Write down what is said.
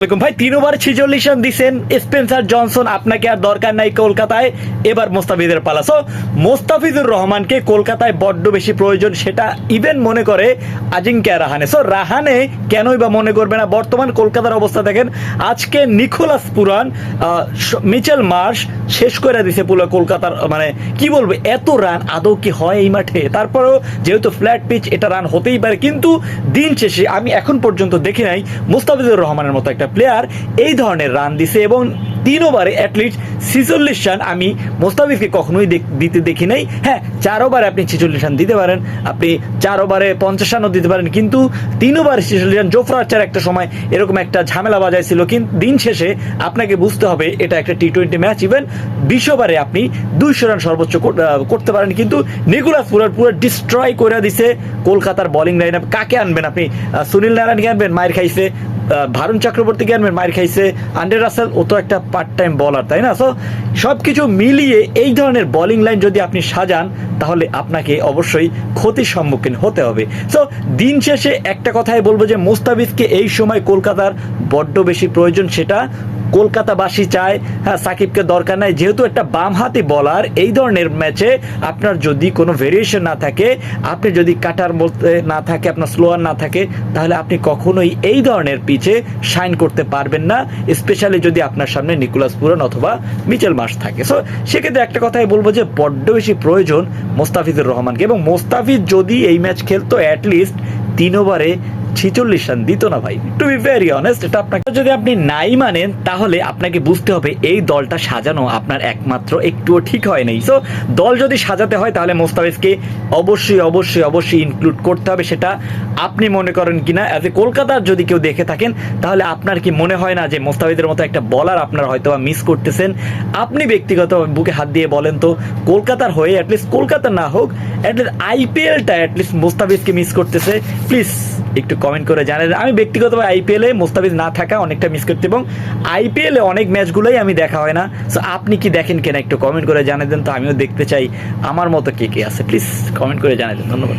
ভাই তিন ওভার ছিচল্লিশ স্পেন্সার জনসন, আপনাকে আর দরকার নাই কলকাতায়। এবার মোস্তাফিজের পালা। সো মোস্তাফিজুর রহমানকে কলকাতায় বড্ড বেশি প্রয়োজন, সেটা ইভেন মনে করে আজিঙ্কা রাহানে। সো রাহানে কেনই বা মনে করবে না? বর্তমান কলকাতার অবস্থা দেখেন, আজকে নিকোলাস পুরান মিচেল মার্শ শেষ করে দিছে পুরো কলকাতার মানে কি বলব, এত রান আদৌ কি হয় এই মাঠে? তারপরেও যেহেতু ফ্ল্যাট পিচ এটা রান হতেই পারে, কিন্তু দিন শেষে, আমি এখন পর্যন্ত দেখি নাই মুস্তাফিজুর রহমানের মতো একটা প্লেয়ার এই ধরনের রান দিছে এবং তিন ওভারে অ্যাটলিস্ট ছিচল্লিশ রান আমি মোস্তাফিজকে কখনোই দিতে দেখি নাই। হ্যাঁ চার ওভারে আপনি ছিচল্লিশ রান দিতে পারেন, আপনি চার ওভারে পঞ্চাশ রানও দিতে পারেন, কিন্তু তিন ওভারে ছিচল্লিশ রান জোফরা আর্চার একটা সময় এরকম একটা ঝামেলা বাজাইছিল কিন্তু দিন শেষে আপনাকে বুঝতে হবে এটা একটা টি টোয়েন্টি ম্যাচ ইভেন বিশ ওভারে আপনি দুইশো রান সর্বোচ্চ করতে পারেন, কিন্তু নিকুলাস পুরার পুরো ডিস্ট্রয় করে দিছে, কলকাতার বোলিং লাইন কাকে আনবেন আপনি? সুনীল নারায়ণকে আনবেন, মায়ের খাইছে ভারুণ চক্রবর্তী জ্ঞানের মায়ের খাইছে। আন্ডার রাসেল ও তো একটা পার্ট টাইম বলার তাই না? সো সব কিছু মিলিয়ে এই ধরনের বোলিং লাইন যদি আপনি সাজান, তাহলে আপনাকে অবশ্যই ক্ষতির সম্মুখীন হতে হবে। সো দিন শেষে একটা কথাই বলব যে মোস্তাবিজকে এই সময় কলকাতার বড্ড বেশি প্রয়োজন সেটা কলকাতাবাসী চায় হ্যাঁ সাকিবকে দরকার নাই। যেহেতু একটা বামহাতি বলার এই ধরনের ম্যাচে আপনার যদি কোনো ভেরিয়েশন না থাকে, আপনি যদি কাটার বলতে না থাকে, আপনার স্লোয়ার না থাকে, তাহলে আপনি কখনোই এই ধরনের পিচে সাইন করতে পারবেন না স্পেশালি যদি আপনার সামনে নিকোলাস পুরান অথবা মিচেল মাস থাকে। সো সেক্ষেত্রে একটা কথাই বলব যে, বড্ড বেশি প্রয়োজন মোস্তাফিজুর রহমানকে এবং মোস্তাফিজ যদি এই ম্যাচ খেলতো অ্যাটলিস্ট তিন ওভারে ছিচল্লিশ রান, দিত না ভাই। টু বি ভেরি অনেস্ট এটা আপনাকে যদি আপনি নাই মানেন, তাহলে আপনাকে বুঝতে হবে এই দলটা সাজানো আপনার একমাত্র একটুও ঠিক হয় নাই। সো দল যদি সাজাতে হয়, তাহলে অবশ্যই অবশ্যই অবশ্যই ইনক্লুড করতে হবে সেটা আপনি মনে করেন অ্যাজ এ কলকাতার যদি কেউ দেখে থাকেন, তাহলে আপনার কি মনে হয় না যে মোস্তাফিজের মতো একটা বলার আপনারা হয়তো মিস করতেছেন? আপনি ব্যক্তিগত বুকে হাত দিয়ে বলেন তো, কলকাতার হয়ে অ্যাটলিস্ট কলকাতা না হোক অ্যাটলিস্ট আইপিএলটা অ্যাটলিস্ট মোস্তাফিজকে মিস করতেছে। প্লিজ একটু কমেন্ট করে জানেন আমি ব্যক্তিগতভাবে আইপিএলে মুস্তাফিজ না থাকা অনেকটা মিস করতে এবং আইপিএলে অনেক ম্যাচগুলোই আমি দেখা হয় না। সো আপনি কি দেখেন কেন একটু কমেন্ট করে জানিয়ে দেন, তো আমিও দেখতে চাই। আমার মতো কে কে আছে? প্লিজ কমেন্ট করে জানিয়ে দেন। ধন্যবাদ।